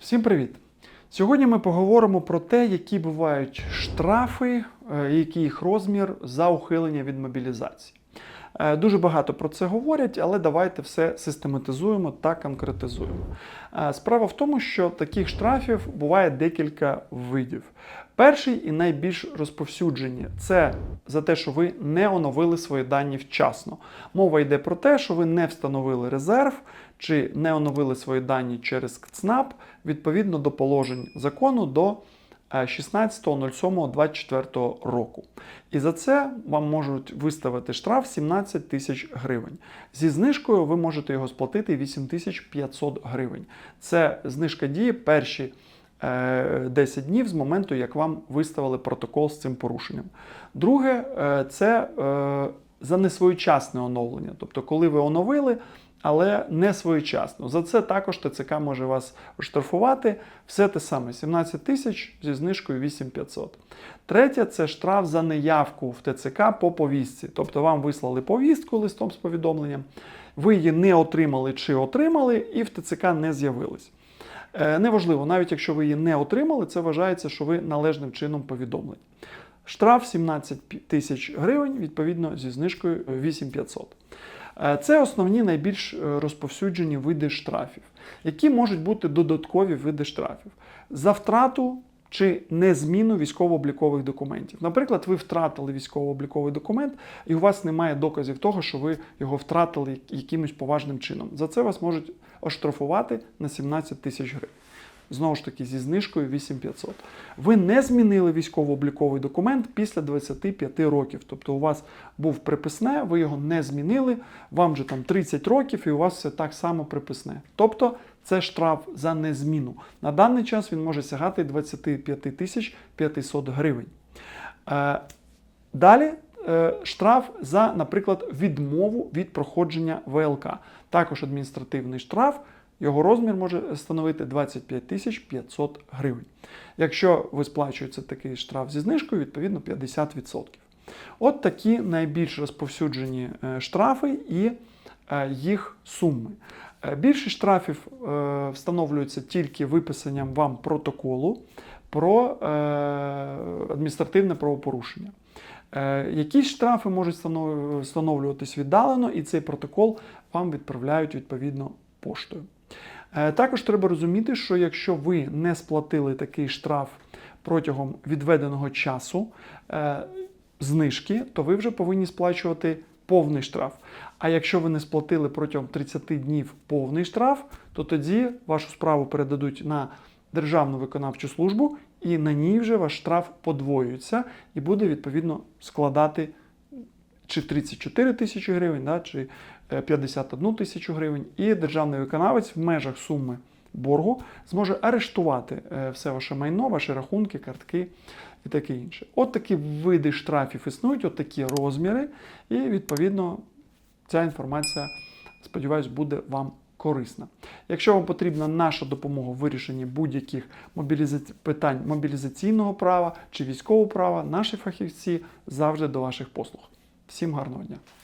Всім привіт! Сьогодні ми поговоримо про те, які бувають штрафи, е, який їх розмір за ухилення від мобілізації. Е, Дуже багато про це говорять, але давайте все систематизуємо та конкретизуємо. Е, Справа в тому, що таких штрафів буває декілька видів. Перший і найбільш розповсюджені це за те, що ви не оновили свої дані вчасно. Мова йде про те, що ви не встановили резерв чи не оновили свої дані через КЦНАП відповідно до положень закону до 16.07.24 року. І за це вам можуть виставити штраф 17 тисяч гривень. Зі знижкою ви можете його сплатити 8500 гривень. Це знижка діє перші е, 10 днів з моменту, як вам виставили протокол з цим порушенням. Друге, е, це е, за несвоєчасне оновлення. Тобто, коли ви оновили, але не своєчасно. За це також ТЦК може вас оштрафувати. Все те саме: 17 тисяч зі знижкою 8500. Третє це штраф за неявку в ТЦК по повістці. Тобто вам вислали повістку листом з повідомленням, ви її не отримали чи отримали, і в ТЦК не з'явились. Е, Неважливо, навіть якщо ви її не отримали, це вважається, що ви належним чином повідомлені. Штраф 17 тисяч гривень, відповідно, зі знижкою 8500. Е, Це основні найбільш е, розповсюджені види штрафів, які можуть бути додаткові види штрафів за втрату чи незміну військово-облікових документів. Наприклад, ви втратили військово-обліковий документ, і у вас немає доказів того, що ви його втратили якимось поважним чином. За це вас можуть оштрафувати на 17 тисяч гривень. Знову ж таки, зі знижкою 8500. Ви не змінили військово-обліковий документ після 25 років. Тобто у вас був приписне, ви його не змінили, вам вже там 30 років і у вас все так само приписне. Тобто це штраф за незміну. На даний час він може сягати 25 тисяч 500 гривень. Е, Далі е, штраф за, наприклад, відмову від проходження ВЛК. Також адміністративний штраф. Його розмір може становити 25 тисяч 500 гривень. Якщо ви сплачуєте такий штраф зі знижкою, відповідно 50%. От такі найбільш розповсюджені е, штрафи і е, їх суми. Е, Більшість штрафів встановлюється тільки виписанням вам протоколу про адміністративне правопорушення. Якісь штрафи можуть встановлюватись віддалено, і цей протокол вам відправляють відповідно поштою. Е, Також треба розуміти, що якщо ви не сплатили такий штраф протягом відведеного часу е, знижки, то ви вже повинні сплачувати повний штраф. А якщо ви не сплатили протягом 30 днів повний штраф, то тоді вашу справу передадуть на Державну виконавчу службу, і на ній вже ваш штраф подвоюється і буде відповідно складати чи 34 тисячі гривень, да, чи 51 тисячу гривень, і державний виконавець в межах суми боргу зможе арештувати е, все ваше майно, ваші рахунки, картки і таке інше. От такі види штрафів існують, от такі розміри, і відповідно ця інформація, сподіваюсь, буде вам корисна. Якщо вам потрібна наша допомога в вирішенні будь-яких мобіліза- питань мобілізаційного права чи військового права, наші фахівці завжди до ваших послуг. Всім гарного дня!